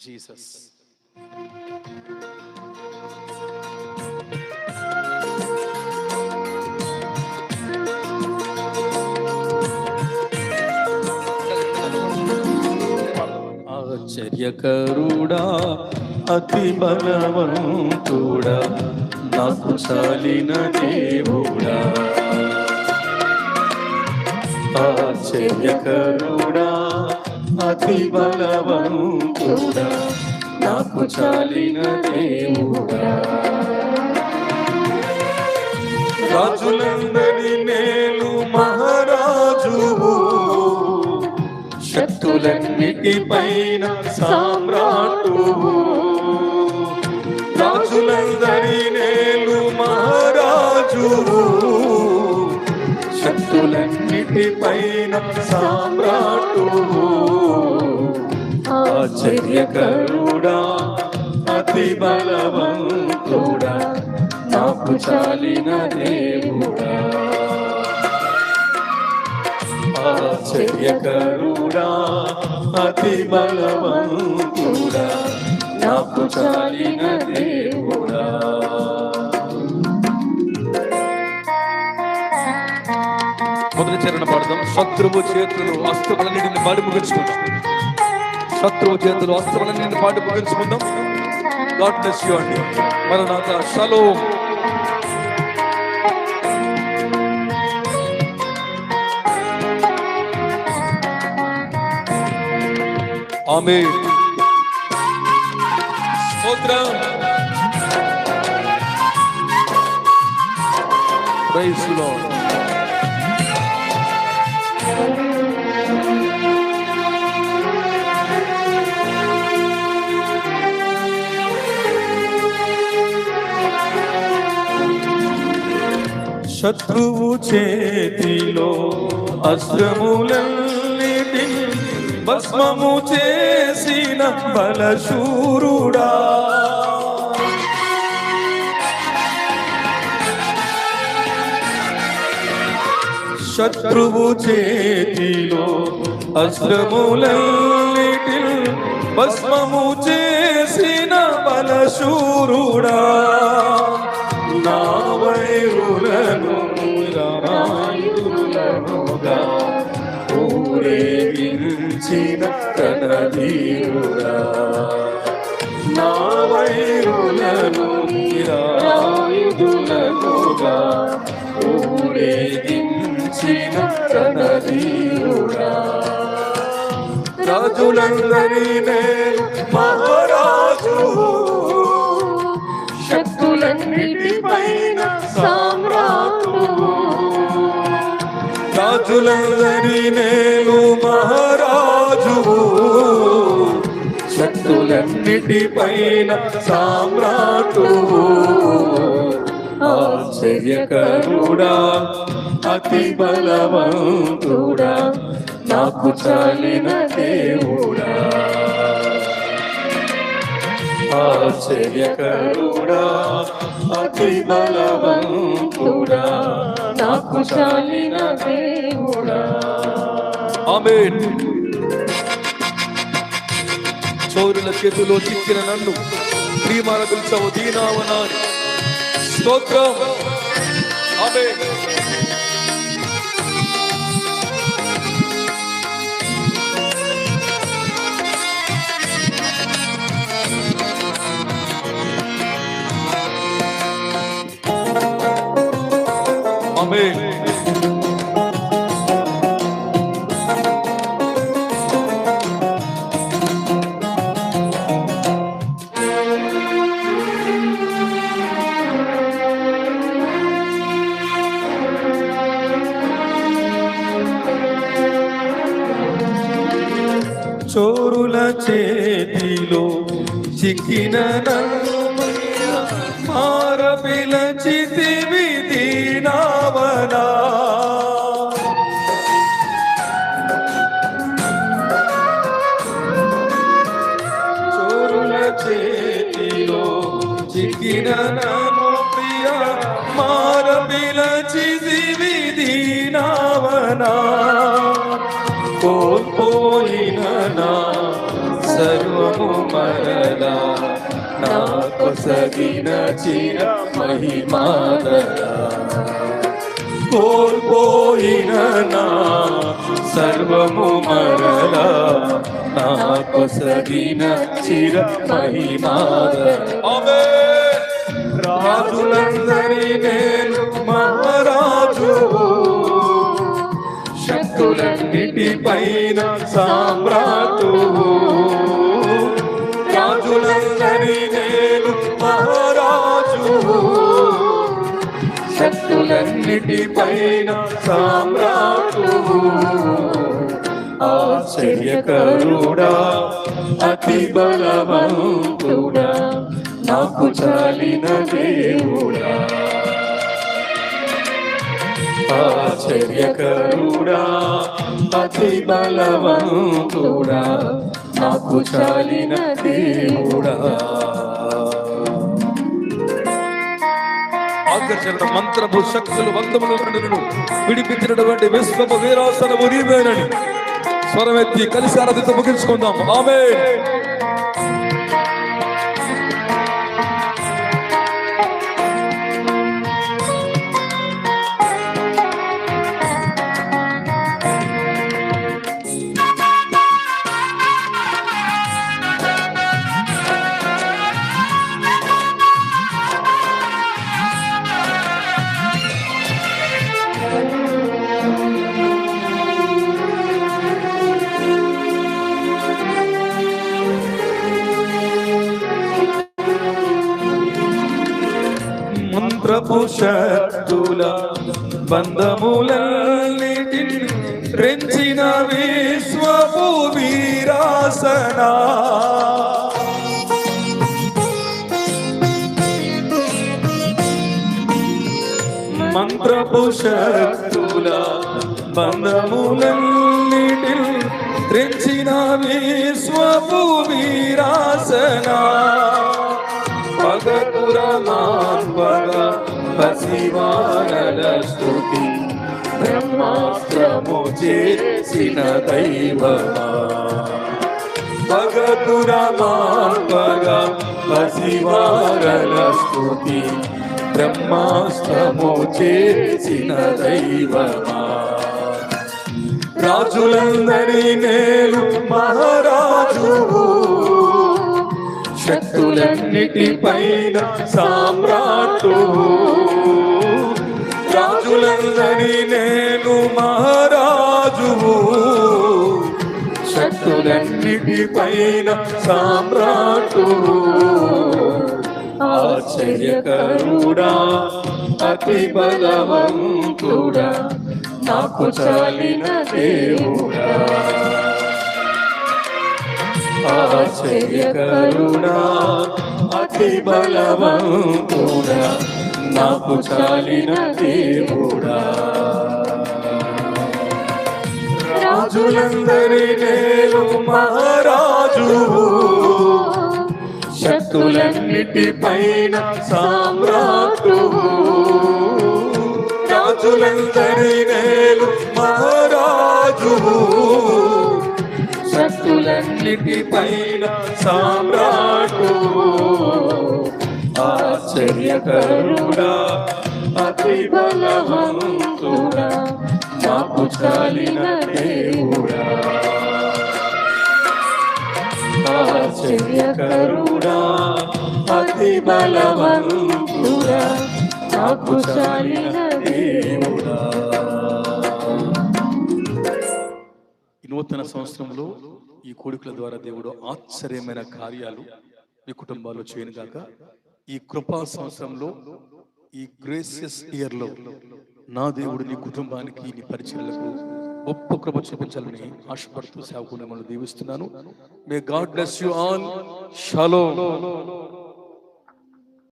Jesus. ఆశ్చర్యకరుడా అతి బలవంతుడా నాకు చాలిన దేవుడా ఆశ్చర్యకరుడా అతి బలవంతుడా నాకు చాలిన దేవుడా. రాజులందరి నేలు మహారాజువు. శక్తులన్నిటిపైన సామ్రాటువు. రాజులందరి నేలు మహారాజువు. శక్తులన్నిటిపైన సామ్రాటువు. ఆశ్చర్యకరుడా అతి బలవంతుడా నాకు చాలిన దేవుడా. ఆశ్చర్యకరుడా అతి బలవంతుడా నాకు చాలిన దేవుడా. మొదటి చరణ పడదాం. శత్రువు చేతులు అస్త్రములన్నింటిని పాడు ముగించుకుందాం శత్రువు చేతులు అస్త్రములన్నింటిని పాడు ముగించుకుందాం గాడ్ బ్లెస్ యు అండి. మరణాత షలోమ్ ఆమె స్తోత్రం. ప్రైజ్ లార్డ్ శత్రువు చేతిలో అస్త్రములన్నిటి భస్మము చేసిన బలశూరుడా. శత్రువు చేతిలో అస్త్రములన్నిటి భస్మము చేసిన బలశూరుడా. నా వైరులను రాయులనుగా ఊరేగించిన కనదీరుడా నా వైరులను రాయులనుగా ఊరేగించిన కనదీరుడా రాజులందరి మహారాజు శక్తులందరి నేను మహారాజు. శక్తులన్నిటిపైన సామ్రాటు. ఆశ్చర్యకరుడా అతి బలవంతుడా నాకు చాలిన దేవుడా. ఆశ్చర్యకరుడా అతి బలవంతుడా నాకు చాలిన దేవుడా. ఆమేన్. చోరుల చేతిలో చిక్కిన నన్ను ప్రియమాన పిలిచావు దీనావనాని. స్తోత్రం. ఆమేన్ ఆమేన్. చోరుల చేతిలో చిక్కిన నన్ను మార దీనావనా. చోరుల చేతిలో చిక్కిన నన్ను ప్రియ మార దీనావనా. సర్వము మరలా నా కొసగిన చిర మహిమాదరా కోల్పోయిన నా సర్వము మరలా? నా కొసగిన చిర మహిమాదరా రాజులందరి నేను మహారాజు. శక్తులన్నిటి పైన సామ్రాటు అన్నిటి పైన సామ్రాటు ఆశ్చర్యకరుడా అతి బలవంతుడా నాకు చాలిన దేవుడా. ఆశ్చర్యకరుడా అతి బలవంతుడా నాకు చాలిన దేవుడా. ఆకర్షణ మంత్రపు శక్తులు వందములు విడిపించినటువంటి విశ్వపు వీరాసనము నీవేనని స్వరమెత్తి కలిసి ఆరాధితో ముగించుకుందాం. ఆమె మంత్రపు శక్తుల బంధములన్నిటిని రెంచిన విశ్వపు వీరాసనా మంత్రపు శక్తుల బంధములన్నిటిని రెంచిన విశ్వపు వీరాసనా పగపురమాన్పగ పసివానల స్థుతి బ్రహ్మాస్త్రము చేసిన దైవమా. పగపురమాన్పగ పసివానల స్థుతి బ్రహ్మాస్త్రము చేసిన దైవమా. రాజులందరి నేలు మహారాజువు శక్తులన్నిటి పైన సామ్రాటు రాజులందరి నేను మహారాజువు. శక్తులన్నిటి పైన సామ్రాటు ఆశ్చర్యకరుడా అతి బలవంతుడా నాకు చాలిన దేవుడా. ఆశ్చర్యకరుడా అతి బలవంతుడా నాకు చాలిన దేవుడా. రాజులందరి నేను మహారాజు శక్తులన్నిటి పైన సామ్రాటు రాజులందరి నేను మహారాజు శక్తులన్నిటి పైన సామ్రాటు. ఆశ్చర్యకరుడా అతి బలవంతుడా మాకు చాలిన దేవుడా. ఆశ్చర్యకరుడా అతి బలవంతుడా మాకు చాలిన నూతన సంవత్సరంలో ఈ కోడికల ద్వారా దేవుడు ఆశ్చర్యమైన కార్యాలు మీ కుటుంబాల్లో చేయను గాక. ఈ కృపా సంవత్సరంలో ఈ గ్రేసియస్ ఇయర్లో నా దేవుడు నీ కుటుంబానికి నీ పరిచయాలకు గొప్ప కృప చూపించాలని ఆశపడుతూ సేవకుండా మనం దీవిస్తున్నాను. May God bless you all షలో